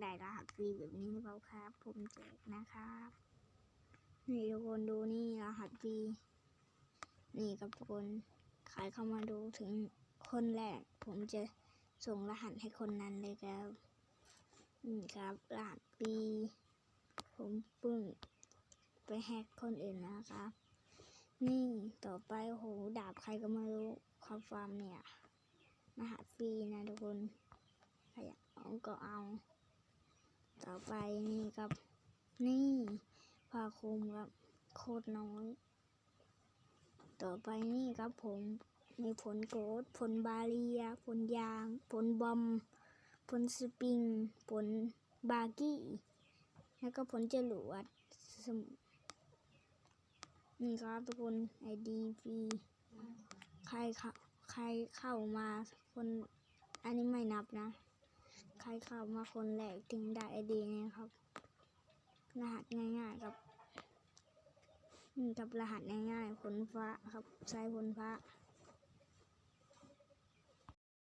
ได้รหัสฟรีแบบนี้หรือเปล่าครับ ผมแจกนะครับนี่ทุกคนดูนี่รหัสฟรีนี่ครับทุกคนใครเข้ามาดูถึงคนแรก ผมจะส่งรหัสให้คนนั้นเลยครับนี่ครับรหัสฟรีผมเพิ่งไปแฮกคนอื่นนะครับ นี่ต่อไปโอ้โหดาบใครก็ไม่รู้ความฟาร์มเนี่ยรหัสฟรีนะทุกคนใครอยากเอาก็เอา ต่อไปนี่ครับ นี่ผ้าคลุมครับ โคตรน้อย ต่อไปนี่ครับผมมีผลโกรดผลบาเรีย ผลยาง ผลบอม ผลสปริง ผลบาร์กี้ แล้วก็ผลจรวดนี่ครับทุกคนไอดีฟีใครเข้าใครเข้ามาคนอันนี้ไม่นับนะ ใครเข้ามาคนแรกถึงได้ไอดีเนี่ยครับ รหัสง่ายๆครับกับรหัสง่ายๆผลฟ้าครับใช้ผลฟ้า